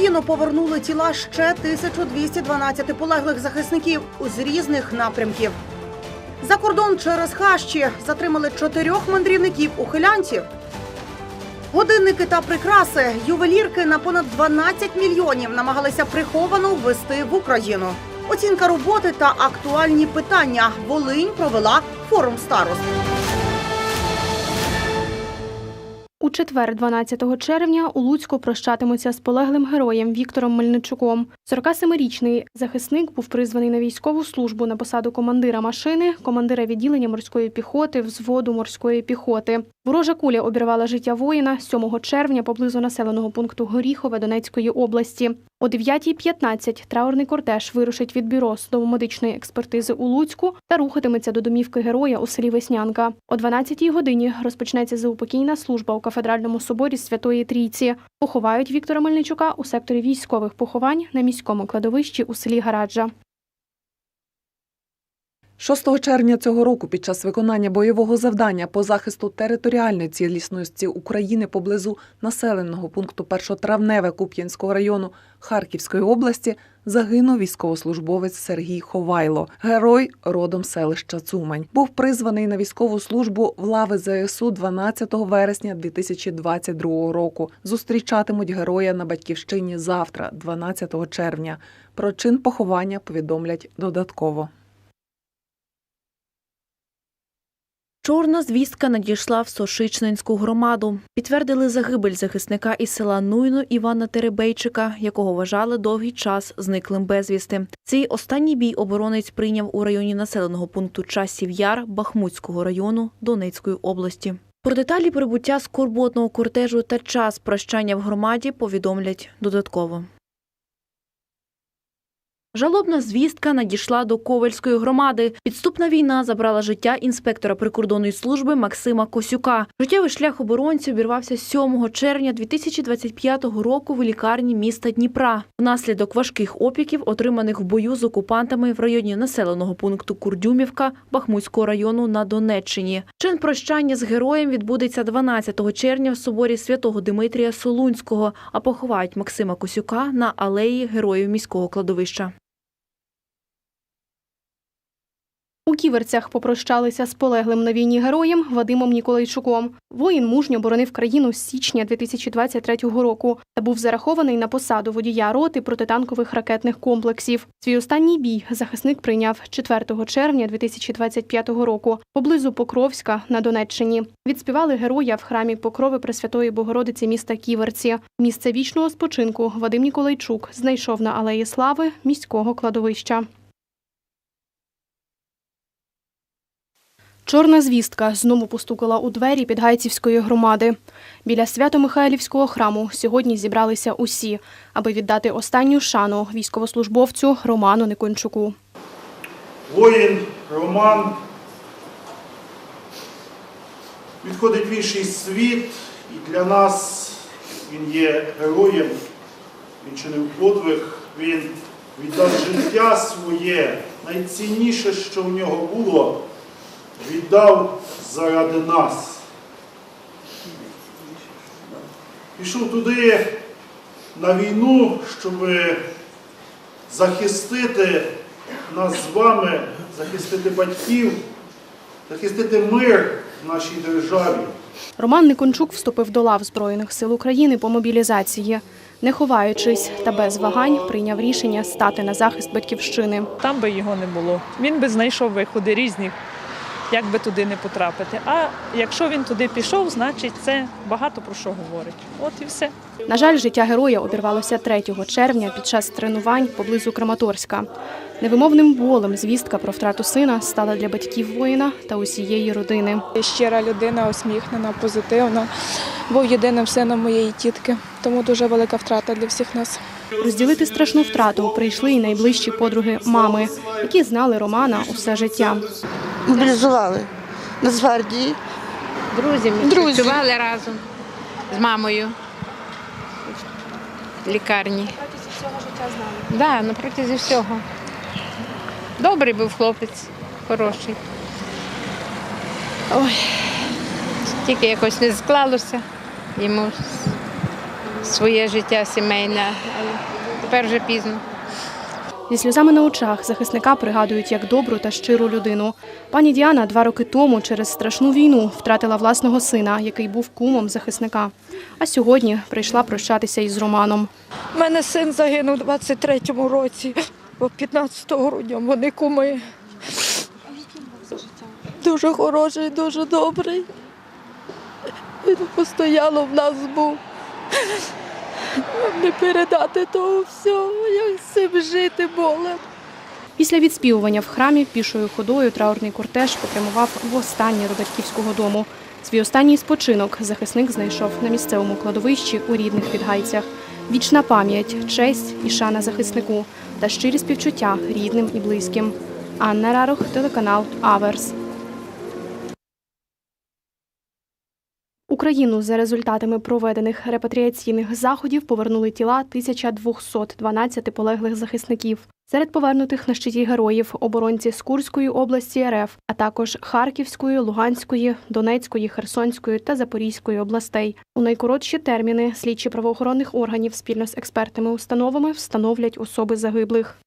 Україну повернули тіла ще 1212 полеглих захисників з різних напрямків. За кордон через хащі затримали чотирьох мандрівників ухилянців. Годинники та прикраси ювелірки на понад 12 мільйонів намагалися приховано ввести в Україну. Оцінка роботи та актуальні питання. Волинь провела форум старост. Четвер, 12 червня, у Луцьку прощатимуться з полеглим героєм Віктором Мельничуком. 47-річний захисник був призваний на військову службу на посаду командира машини, командира відділення морської піхоти, взводу морської піхоти. Ворожа куля обірвала життя воїна 7 червня поблизу населеного пункту Горіхове Донецької області. О 9.15 траурний кортеж вирушить від бюро судово-медичної експертизи у Луцьку та рухатиметься до домівки героя у селі Веснянка. О 12-й годині розпочнеться заупокійна служба у кафедральному соборі Святої Трійці. Поховають Віктора Мельничука у секторі військових поховань на міському кладовищі у селі Гараджа. 6 червня цього року під час виконання бойового завдання по захисту територіальної цілісності України поблизу населеного пункту Першотравневе Куп'янського району Харківської області загинув військовослужбовець Сергій Ховайло, герой родом селища Цумань. Був призваний на військову службу в лави ЗСУ 12 вересня 2022 року. Зустрічатимуть героя на батьківщині завтра, 12 червня. Про чин поховання повідомлять додатково. Чорна звістка надійшла в Сошичненську громаду. Підтвердили загибель захисника із села Нуйно Івана Теребейчика, якого вважали довгий час зниклим безвісти. Цей останній бій оборонець прийняв у районі населеного пункту Часів Яр Бахмутського району Донецької області. Про деталі прибуття скорботного кортежу та час прощання в громаді повідомлять додатково. Жалобна звістка надійшла до Ковальської громади. Підступна війна забрала життя інспектора прикордонної служби Максима Косюка. Життєвий шлях оборонця обірвався 7 червня 2025 року в лікарні міста Дніпра. Внаслідок важких опіків, отриманих в бою з окупантами в районі населеного пункту Курдюмівка Бахмутського району на Донеччині. Чин прощання з героєм відбудеться 12 червня в соборі святого Димитрія Солунського, а поховають Максима Косюка на алеї Героїв міського кладовища. У ківерцях попрощалися з полеглим на війні героєм Вадимом Ніколайчуком. Воїн мужньо боронив країну з січня 2023 року та був зарахований на посаду водія роти протитанкових ракетних комплексів. Свій останній бій захисник прийняв 4 червня 2025 року поблизу Покровська на Донеччині. Відспівали героя в храмі Покрови Пресвятої Богородиці міста Ківерці. Місце вічного спочинку Вадим Ніколайчук знайшов на алеї Слави міського кладовища. Чорна звістка знову постукала у двері Підгайцівської громади. Біля Свято-Михайлівського храму сьогодні зібралися усі, аби віддати останню шану військовослужбовцю Роману Никончуку. Воїн Роман відходить в інший світ, і для нас він є героєм, він чинив подвиг, він віддав життя своє, найцінніше, що в нього було, віддав заради нас. Пішов туди на війну, щоб захистити нас з вами, захистити батьків, захистити мир в нашій державі. Роман Никончук вступив до лав Збройних сил України по мобілізації. Не ховаючись та без вагань, прийняв рішення стати на захист батьківщини. там би його не було. Він би знайшов виходи різні, як би туди не потрапити. А якщо він туди пішов, значить це багато про що говорить. От і все. На жаль, життя героя обірвалося 3 червня під час тренувань поблизу Краматорська. Невимовним болем звістка про втрату сина стала для батьків воїна та усієї родини. Щира людина, усміхнена, позитивна. Був єдиним сином моєї тітки, тому дуже велика втрата для всіх нас. Розділити страшну втрату прийшли й найближчі подруги мами, які знали Романа усе життя. мобілізували Нацгвардії. Друзі, ми Друзі. працювали разом з мамою в лікарні. Так, да, протязі всього. Добрий був хлопець, хороший. Ой, тільки якось не склалося. Йому своє життя сімейне, але тепер вже пізно. Зі сльозами на очах захисника пригадують як добру та щиру людину. Пані Діана два роки тому через страшну війну втратила власного сина, який був кумом захисника. А сьогодні прийшла прощатися із Романом. У мене син загинув у 23-му році, бо 15 грудня вони куми. Дуже хороший, дуже добрий. Він постійно в нас був. Не передати того всього, як з цим жити болем. Після відспівування в храмі пішою ходою траурний кортеж попрямував востаннє до батьківського дому. Свій останній спочинок захисник знайшов на місцевому кладовищі у рідних підгайцях. Вічна пам'ять, честь і шана захиснику та щирі співчуття рідним і близьким. Анна Рарох, телеканал Аверс. Україну за результатами проведених репатріаційних заходів повернули тіла 1212 полеглих захисників. Серед повернутих на щиті героїв оборонці з Курської області РФ, а також Харківської, Луганської, Донецької, Херсонської та Запорізької областей. У найкоротші терміни слідчі правоохоронних органів спільно з експертними установами встановлять особи загиблих.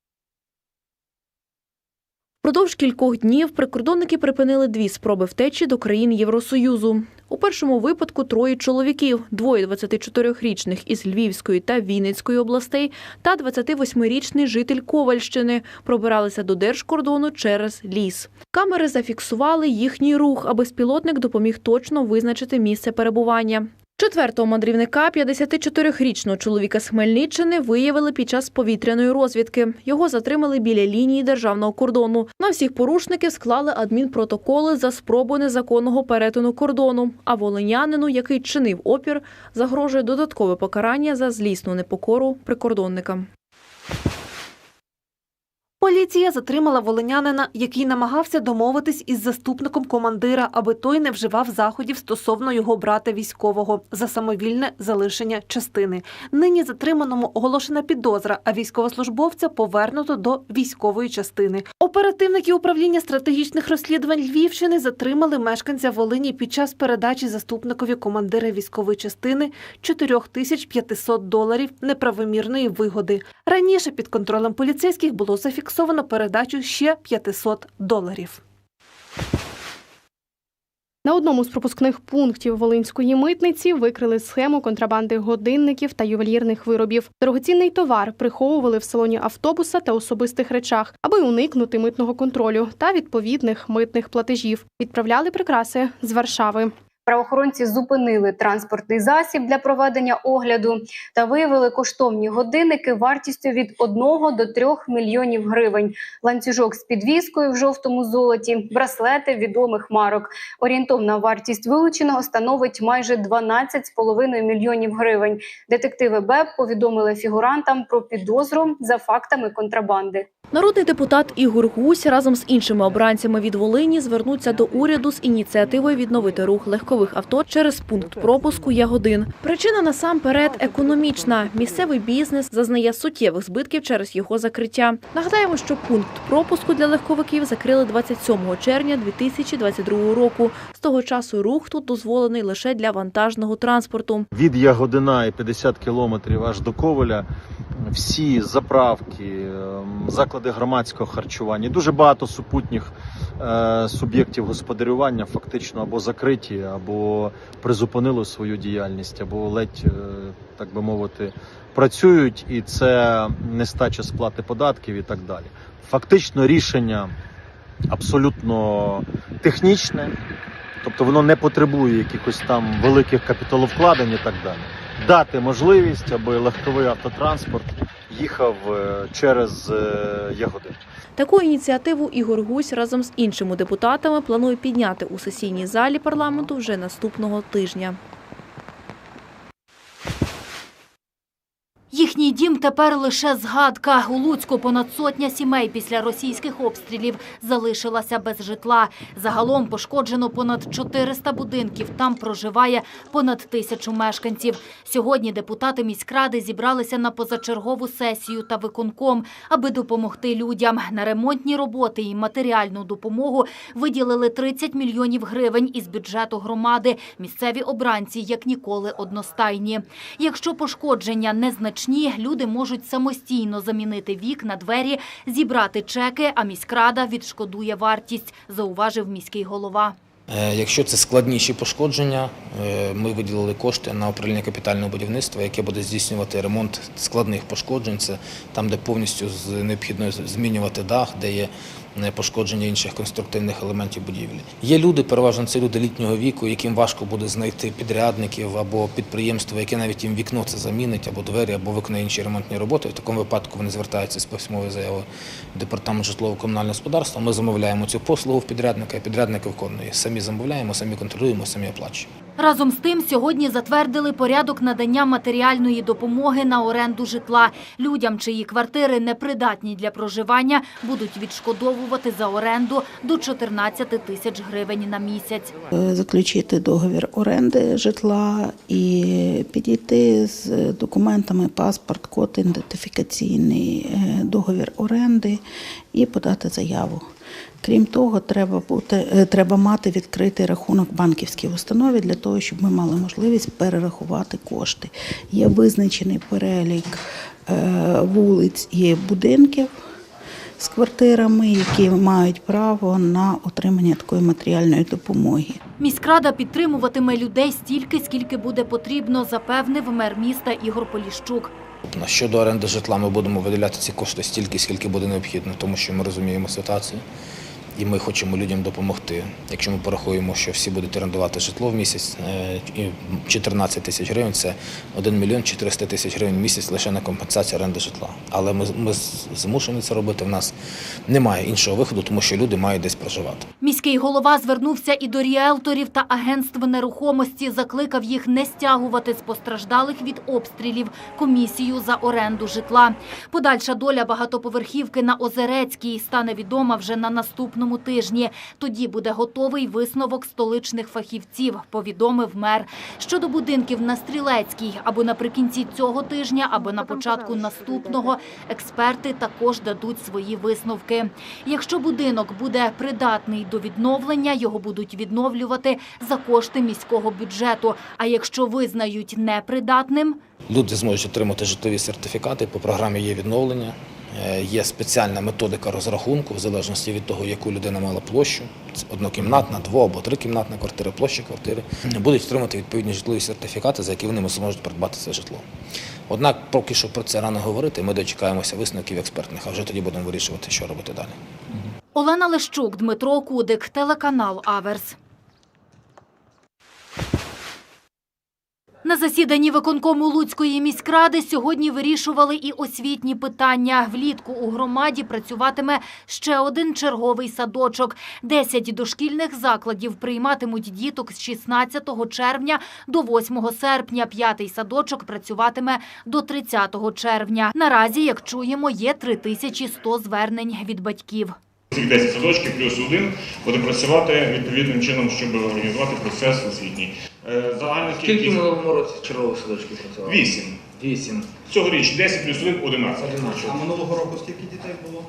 Впродовж кількох днів прикордонники припинили дві спроби втечі до країн Євросоюзу. У першому випадку троє чоловіків, двоє 24-річних із Львівської та Вінницької областей та 28-річний житель Ковальщини пробиралися до держкордону через ліс. Камери зафіксували їхній рух, а безпілотник допоміг точно визначити місце перебування. Четвертого мандрівника, 54-річного чоловіка з Хмельниччини, виявили під час повітряної розвідки. Його затримали біля лінії державного кордону. На всіх порушників склали адмінпротоколи за спробу незаконного перетину кордону. А волинянину, який чинив опір, загрожує додаткове покарання за злісну непокору прикордонникам. Поліція затримала волинянина, який намагався домовитись із заступником командира, аби той не вживав заходів стосовно його брата військового за самовільне залишення частини. Нині затриманому оголошена підозра, а військовослужбовця повернуто до військової частини. Оперативники управління стратегічних розслідувань Львівщини затримали мешканця Волині під час передачі заступникові командира військової частини 4500 доларів неправомірної вигоди. Раніше під контролем поліцейських було зафіксовано передачу ще 500 доларів. На одному з пропускних пунктів Волинської митниці викрили схему контрабанди годинників та ювелірних виробів. Дорогоцінний товар приховували в салоні автобуса та особистих речах, аби уникнути митного контролю та відповідних митних платежів. Відправляли прикраси з Варшави. Правоохоронці зупинили транспортний засіб для проведення огляду та виявили коштовні годинники вартістю від 1 до 3 мільйонів гривень, ланцюжок з підвіскою в жовтому золоті, браслети відомих марок. Орієнтовна вартість вилученого становить майже 12,5 мільйонів гривень. Детективи БЕП повідомили фігурантам про підозру за фактами контрабанди. Народний депутат Ігор Гусь разом з іншими обранцями від Волині звернуться до уряду з ініціативою відновити рух легкових авто через пункт пропуску Ягодин. Причина насамперед економічна. Місцевий бізнес зазнає суттєвих збитків через його закриття. Нагадаємо, що пункт пропуску для легковиків закрили 27 червня 2022 року. З того часу рух тут дозволений лише для вантажного транспорту. від Ягодина і 50 кілометрів аж до Ковеля. Всі заправки, ем, заклади громадського харчування, дуже багато супутніх е, суб'єктів господарювання фактично або закриті, або призупинили свою діяльність, або ледь, е, так би мовити, працюють, і це нестача сплати податків і так далі. Фактично рішення абсолютно технічне, тобто воно не потребує якихось там великих капіталовкладень і так далі. Дати можливість, аби легковий автотранспорт їхав е, через ягоди. Таку ініціативу Ігор Гусь разом з іншими депутатами планує підняти у сесійній залі парламенту вже наступного тижня. Їхній дім тепер лише згадка. У Луцьку понад сотня сімей після російських обстрілів залишилася без житла. Загалом пошкоджено понад 400 будинків. Там проживає понад тисячу мешканців. Сьогодні депутати міськради зібралися на позачергову сесію та виконком, аби допомогти людям. На ремонтні роботи і матеріальну допомогу виділили 30 мільйонів гривень із бюджету громади. Місцеві обранці як ніколи одностайні. Якщо пошкодження незначні, люди можуть самостійно замінити вікна, двері, зібрати чеки, а міськрада відшкодує вартість, зауважив міський голова. Е, Якщо це складніші пошкодження, е, ми виділили кошти на управління капітального будівництва, яке буде здійснювати ремонт складних пошкоджень. Це там, де повністю необхідно змінювати дах, де є пошкодження інших конструктивних елементів будівлі. Є люди, переважно це люди літнього віку, яким важко буде знайти підрядників або підприємство, яке навіть їм вікно це замінить, або двері, або виконає інші ремонтні роботи. В такому випадку вони звертаються з письмовою заявою в департамент житлово-комунального господарства. Ми замовляємо цю послугу в підрядника, і підрядник виконує. Самі замовляємо, самі контролюємо, самі оплачуємо. Разом з тим, сьогодні затвердили порядок надання матеріальної допомоги на оренду житла. Людям, чиї квартири непридатні для проживання, будуть відшкодовувати за оренду до 14 тисяч гривень на місяць. Е, заключити договір оренди житла і підійти з документами паспорт, код ідентифікаційний, е, договір оренди і подати заяву. Крім того, треба бути е, треба мати відкритий рахунок в банківській установі для того, щоб ми мали можливість перерахувати кошти. Є визначений перелік е, вулиць і будинків з квартирами, які мають право на отримання такої матеріальної допомоги. Міськрада підтримуватиме людей стільки, скільки буде потрібно, запевнив мер міста Ігор Поліщук. Щодо оренди житла, ми будемо виділяти ці кошти стільки, скільки буде необхідно, тому що ми розуміємо ситуацію. І ми хочемо людям допомогти. Якщо ми порахуємо, що всі будуть орендувати житло в місяць, е, і 14 тисяч гривень це 1 мільйон 400 тисяч гривень в місяць лише на компенсацію оренди житла. Але ми, ми змушені це робити. В нас немає іншого виходу, тому що люди мають десь проживати. Міський голова звернувся і до ріелторів та агентств нерухомості, закликав їх не стягувати з постраждалих від обстрілів комісію за оренду житла. Подальша доля багатоповерхівки на Озерецькій стане відома вже на наступному тижні. Тоді буде готовий висновок столичних фахівців, повідомив мер. Щодо будинків на Стрілецькій або наприкінці цього тижня, або на початку наступного, експерти також дадуть свої висновки. Якщо будинок буде придатний до відновлення, його будуть відновлювати за кошти міського бюджету. А якщо визнають непридатним, Люди зможуть отримати житлові сертифікати. По програмі є відновлення. Е, Є спеціальна методика розрахунку в залежності від того, яку людина мала площу. Однокімнатна, дво або трикімнатна квартира, площа квартири. Будуть отримати відповідні житлові сертифікати, за які вони зможуть придбати це житло. Однак поки що про це рано говорити. Ми дочекаємося висновків експертних, а вже тоді будемо вирішувати, що робити далі. Олена Лещук, Дмитро Кудик, телеканал Аверс. На засіданні виконкому Луцької міськради сьогодні вирішували і освітні питання. Влітку у громаді працюватиме ще один черговий садочок. Десять дошкільних закладів прийматимуть діток з 16 червня до 8 серпня. П'ятий садочок працюватиме до 30 червня. Наразі, як чуємо, є 3100 звернень від батьків. Цих 10 садочків плюс один буде працювати відповідним чином, щоб організувати процес освітній. Е, Загальна Скільки кількість минулому році чергових садочків працювало? 8. 8. Цьогоріч 10 плюс 1 11. А минулого року скільки дітей було?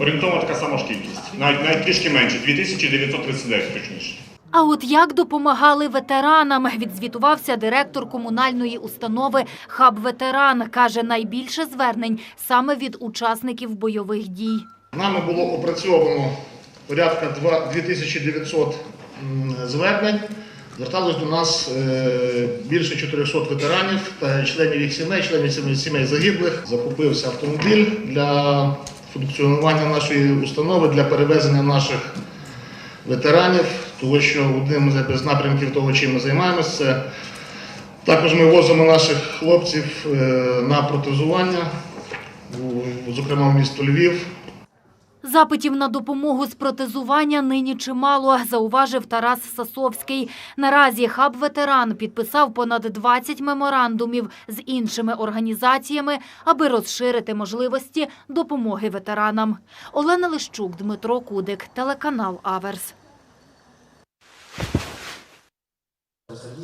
Орієнтовно така сама ж кількість. Навіть, навіть трішки менше, 2939 точніше. А от як допомагали ветеранам, відзвітувався директор комунальної установи «Хаб Ветеран». Каже, найбільше звернень саме від учасників бойових дій. Нами було опрацьовано порядка 2900 звернень. Зверталось до нас е, більше 400 ветеранів та членів їх сімей, членів сімей, загиблих. Закупився автомобіль для функціонування нашої установи для перевезення наших ветеранів, тому що одним з напрямків того, чим ми займаємося, це також ми возимо наших хлопців е, на протезування, зокрема в місто Львів. Запитів на допомогу з протезування нині чимало, зауважив Тарас Сасовський. Наразі хаб ветеран підписав понад 20 меморандумів з іншими організаціями, аби розширити можливості допомоги ветеранам. Олена Лищук, Дмитро Кудик, телеканал Аверс.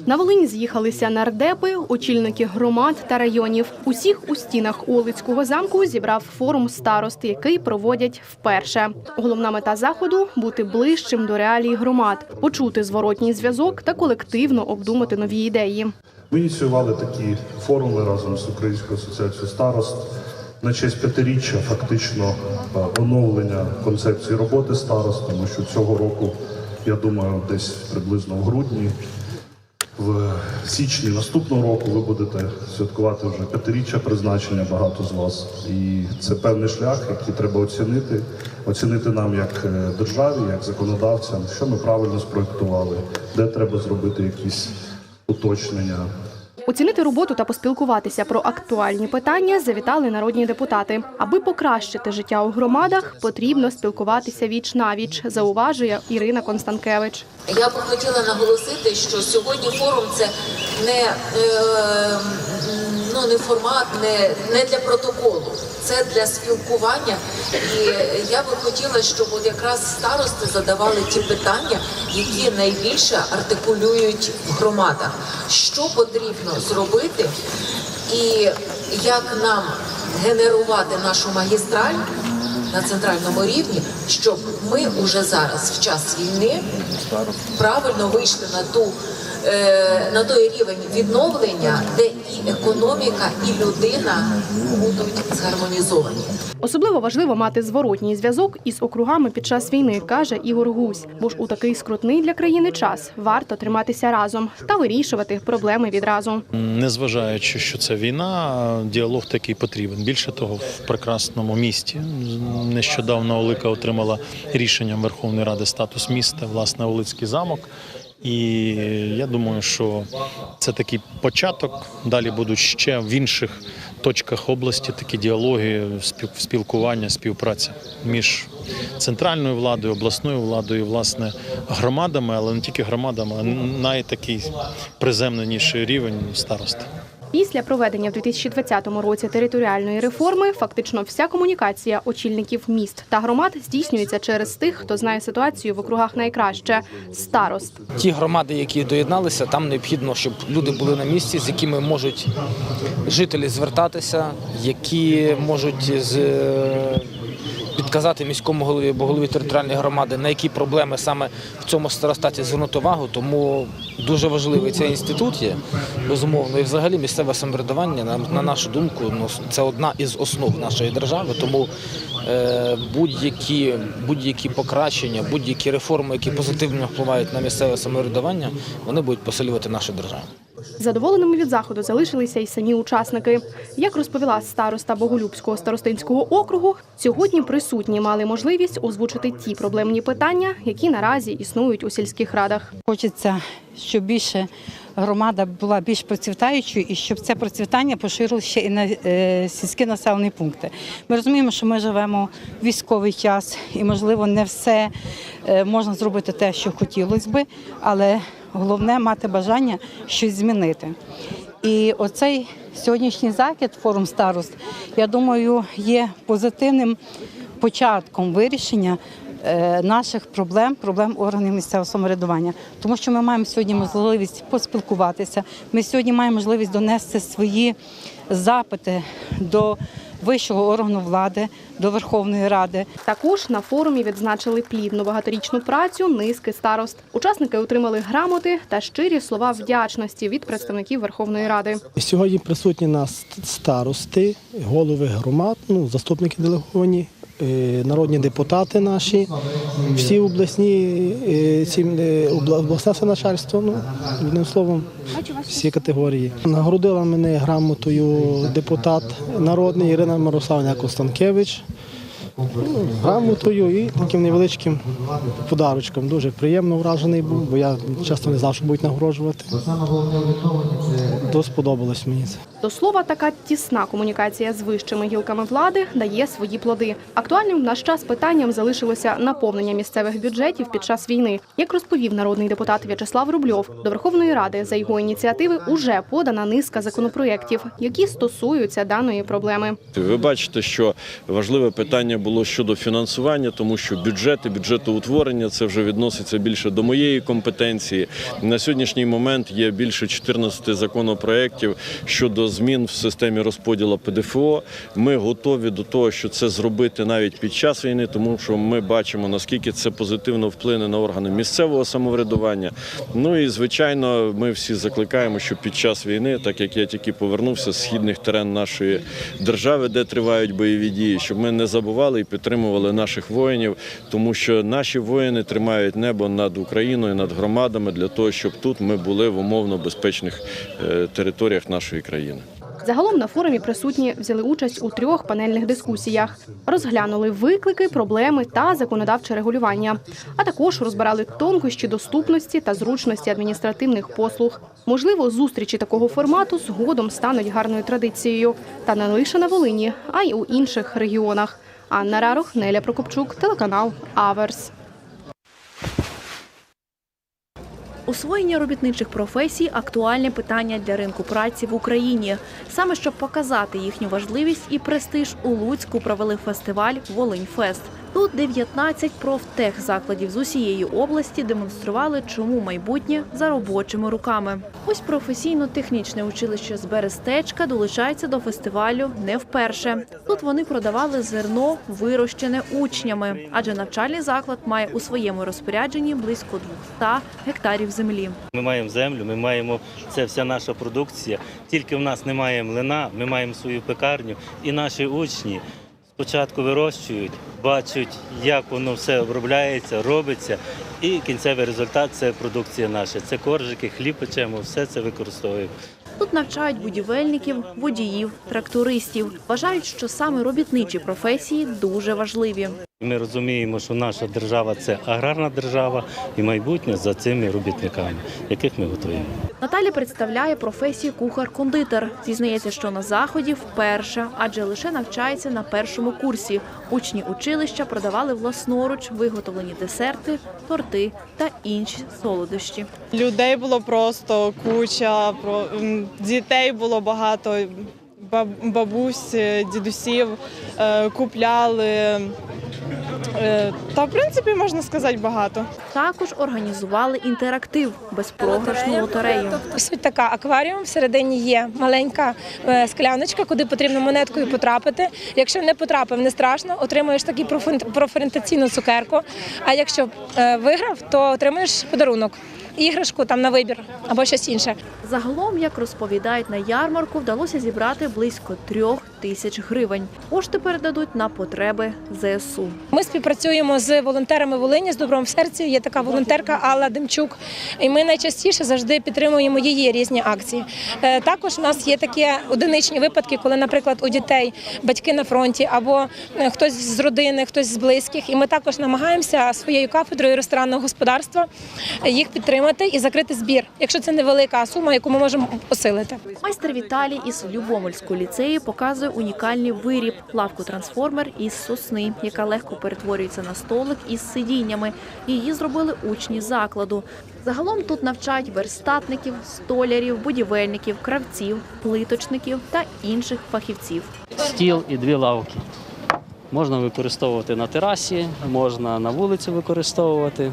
На Волинь з'їхалися нардепи, очільники громад та районів. Усіх у стінах Олицького замку зібрав форум старост, який проводять вперше. Головна мета заходу бути ближчим до реалій громад, почути зворотній зв'язок та колективно обдумати нові ідеї. Ми ініціювали такі форуми разом з Українською асоціацією старост на честь п'ятиріччя фактично е, оновлення концепції роботи старост, тому що цього року, я думаю, десь приблизно в грудні, в січні наступного року ви будете святкувати вже п'ятиріччя призначення багато з вас. І це певний шлях, який треба оцінити, оцінити нам як е, державі, як законодавцям, що ми правильно спроектували, де треба зробити якісь уточнення. Оцінити роботу та поспілкуватися про актуальні питання завітали народні депутати. Аби покращити життя у громадах, потрібно спілкуватися віч навіч, зауважує Ірина Констанкевич. Я б хотіла наголосити, що сьогодні форум це не, е, ну, не формат, не, не для протоколу, це для спілкування. І я би хотіла, щоб от якраз старости задавали ті питання, які найбільше артикулюють в громадах. Що потрібно зробити, і як нам генерувати нашу магістраль на центральному рівні, щоб ми уже зараз, в час війни, правильно вийшли на ту на той рівень відновлення, де і економіка, і людина будуть згармонізовані. Особливо важливо мати зворотній зв'язок із округами під час війни, каже Ігор Гусь. Бо ж у такий скрутний для країни час варто триматися разом та вирішувати проблеми відразу. Незважаючи, що це війна, діалог такий потрібен. Більше того, в прекрасному місті нещодавно Олика отримала рішенням Верховної Ради статус міста, власне, Олицький замок. І я думаю, що це такий початок. Далі будуть ще в інших точках області такі діалоги, спілкування, співпраця між центральною владою, обласною владою, власне, громадами, але не тільки громадами, а найтакий приземленіший рівень старост. Після проведення в 2020 році територіальної реформи фактично вся комунікація очільників міст та громад здійснюється через тих, хто знає ситуацію в округах найкраще старост. Ті громади, які доєдналися, там необхідно, щоб люди були на місці, з якими можуть жителі звертатися, які можуть з підказати міському голові або голові територіальної громади, на які проблеми саме в цьому старостаті звернути увагу. Тому дуже важливий цей інститут є, безумовно, і взагалі місцеве самоврядування, на, на нашу думку, ну, це одна із основ нашої держави. Тому е, будь-які, будь-які покращення, будь-які реформи, які позитивно впливають на місцеве самоврядування, вони будуть посилювати нашу державу. Задоволеними від заходу залишилися й самі учасники. Як розповіла староста Боголюбського старостинського округу, сьогодні присутні мали можливість озвучити ті проблемні питання, які наразі існують у сільських радах. Хочеться, щоб більше громада була більш процвітаючою і щоб це процвітання поширилося ще і на е, сільські населені пункти. Ми розуміємо, що ми живемо в військовий час і, можливо, не все е, можна зробити те, що хотілося би, але головне мати бажання щось змінити. І оцей сьогоднішній захід, форум старост, я думаю, є позитивним початком вирішення наших проблем, проблем органів місцевого самоврядування. Тому що ми маємо сьогодні можливість поспілкуватися. Ми сьогодні маємо можливість донести свої запити до вищого органу влади, до Верховної Ради. Також на форумі відзначили плідну багаторічну працю низки старост. Учасники отримали грамоти та щирі слова вдячності від представників Верховної Ради. Сьогодні присутні нас старости, голови громад, ну, заступники делеговані, е, народні депутати наші, всі обласні, е, е, обла- обласне все начальство, ну, одним словом, всі категорії. Нагородила мене грамотою депутат народний Ірина Мирославна Констанкевич. Грамотою і таким невеличким подарочком. Дуже приємно вражений був, бо я часто не знав, що будуть нагороджувати. То сподобалось мені це. До слова, така тісна комунікація з вищими гілками влади дає свої плоди. Актуальним в наш час питанням залишилося наповнення місцевих бюджетів під час війни. Як розповів народний депутат В'ячеслав Рубльов, до Верховної Ради за його ініціативи уже подана низка законопроєктів, які стосуються даної проблеми. Ви бачите, що важливе питання було щодо фінансування, тому що бюджет і бюджетоутворення це вже відноситься більше до моєї компетенції. На сьогоднішній момент є більше 14 законопроєктів щодо змін в системі розподілу ПДФО. Ми готові до того, що це зробити навіть під час війни, тому що ми бачимо наскільки це позитивно вплине на органи місцевого самоврядування. Ну і звичайно, ми всі закликаємо, що під час війни, так як я тільки повернувся з східних терен нашої держави, де тривають бойові дії, щоб ми не забували і підтримували наших воїнів, тому що наші воїни тримають небо над Україною, над громадами для того, щоб тут ми були в умовно безпечних е, територіях нашої країни. Загалом на форумі присутні взяли участь у трьох панельних дискусіях, розглянули виклики, проблеми та законодавче регулювання, а також розбирали тонкощі доступності та зручності адміністративних послуг. Можливо, зустрічі такого формату згодом стануть гарною традицією, та не лише на Волині, а й у інших регіонах. Анна Рарух, Неля Прокопчук, телеканал Аверс. Освоєння робітничих професій актуальне питання для ринку праці в Україні. Саме щоб показати їхню важливість і престиж у Луцьку провели фестиваль Волиньфест. Тут 19 профтехзакладів з усієї області демонстрували, чому майбутнє за робочими руками. Ось професійно-технічне училище з Берестечка долучається до фестивалю не вперше. Тут вони продавали зерно, вирощене учнями, адже навчальний заклад має у своєму розпорядженні близько 200 гектарів землі. Ми маємо землю, ми маємо це вся наша продукція. Тільки в нас немає млина, ми маємо свою пекарню, і наші учні спочатку вирощують, бачать, як воно все обробляється, робиться. І кінцевий результат це продукція наша. Це коржики, хліб печемо, все це використовуємо. Тут навчають будівельників, водіїв, трактористів. Вважають, що саме робітничі професії дуже важливі. Ми розуміємо, що наша держава це аграрна держава і майбутнє за цими робітниками, яких ми готуємо. Наталя представляє професію кухар-кондитер. Зізнається, що на заході вперше, адже лише навчається на першому курсі. Учні училища продавали власноруч виготовлені десерти, торти та інші солодощі. Людей було просто куча, про- дітей було багато, баб- бабусь, дідусів е, купляли. Е, Та, в принципі, можна сказати, багато. Також організували інтерактив безпрограшну лотерею. Суть така: акваріум всередині є маленька е, скляночка, куди потрібно монеткою потрапити. Якщо не потрапив, не страшно, отримуєш таку профорієнтаційну цукерку. А якщо е, виграв, то отримуєш подарунок. Іграшку там на вибір або щось інше. Загалом, як розповідають на ярмарку, вдалося зібрати близько трьох тисяч гривень. Кошти передадуть на потреби ЗСУ. Ми співпрацюємо з волонтерами Волині з добром в серці. Є така волонтерка Алла Демчук. І ми найчастіше завжди підтримуємо її різні акції. Е, Також у нас є такі одиничні випадки, коли, наприклад, у дітей батьки на фронті або е, хтось з родини, хтось з близьких. І ми також намагаємося своєю кафедрою ресторанного господарства їх підтримати і закрити збір, якщо це невелика сума, яку ми можемо посилити. Майстер Віталій із Любомельського ліцею показує унікальний виріб лавку трансформер із сосни, яка легко перетворюється на столик із сидіннями. Її зробили учні закладу. Загалом тут навчають верстатників, столярів, будівельників, кравців, плиточників та інших фахівців. стіл і дві лавки. Можна використовувати на терасі, можна на вулиці використовувати.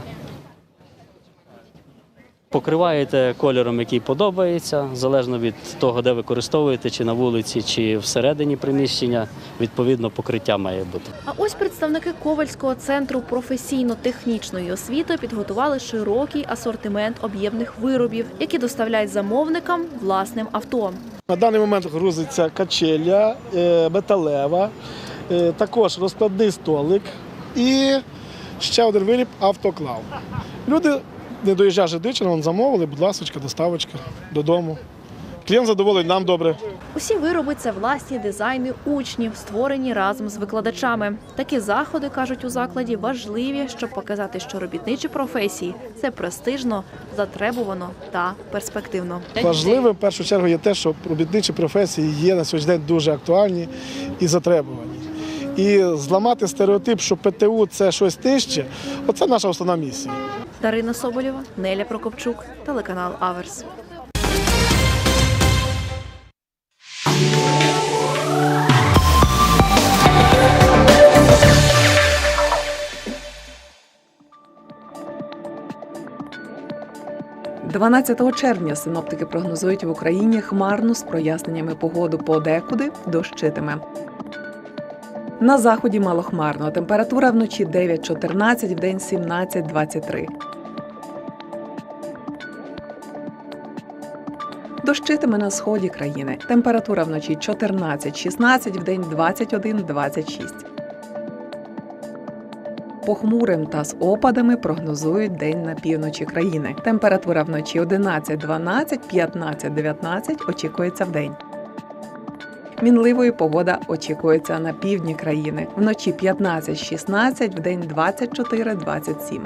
Покриваєте кольором, який подобається, залежно від того, де використовуєте, чи на вулиці, чи всередині приміщення. Відповідно, покриття має бути. А ось представники Ковальського центру професійно-технічної освіти підготували широкий асортимент об'ємних виробів, які доставляють замовникам власним авто. На даний момент грузиться качеля е, металева, е, також розкладний столик і ще один виріб автоклав. Люди, не доїжджавши дичина, вон замовили, будь ласка, доставочка додому. Клієнт задоволений, нам добре. Усі вироби це власні дизайни учнів, створені разом з викладачами. Такі заходи кажуть у закладі важливі, щоб показати, що робітничі професії це престижно, затребувано та перспективно. Важливим в першу чергу є те, що робітничі професії є на сьогодні день дуже актуальні і затребувані. І зламати стереотип, що ПТУ це щось нижче, оце наша основна місія. Дарина Соболєва, Неля Прокопчук, телеканал Аверс. – 12 червня синоптики прогнозують в Україні хмарну з проясненнями погоду подекуди дощитиме. На заході малохмарно. Температура вночі 9-14, вдень 17-23. Дощитиме на сході країни. Температура вночі 14-16, вдень 21-26. Похмурим та з опадами прогнозують день на півночі країни. Температура вночі 11-12, 15-19 очікується в день. Мінливою погода очікується на півдні країни. Вночі 15-16, вдень 24-27.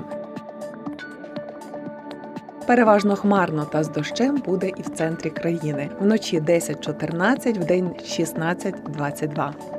Переважно хмарно та з дощем буде і в центрі країни. Вночі 10-14, вдень 16-22.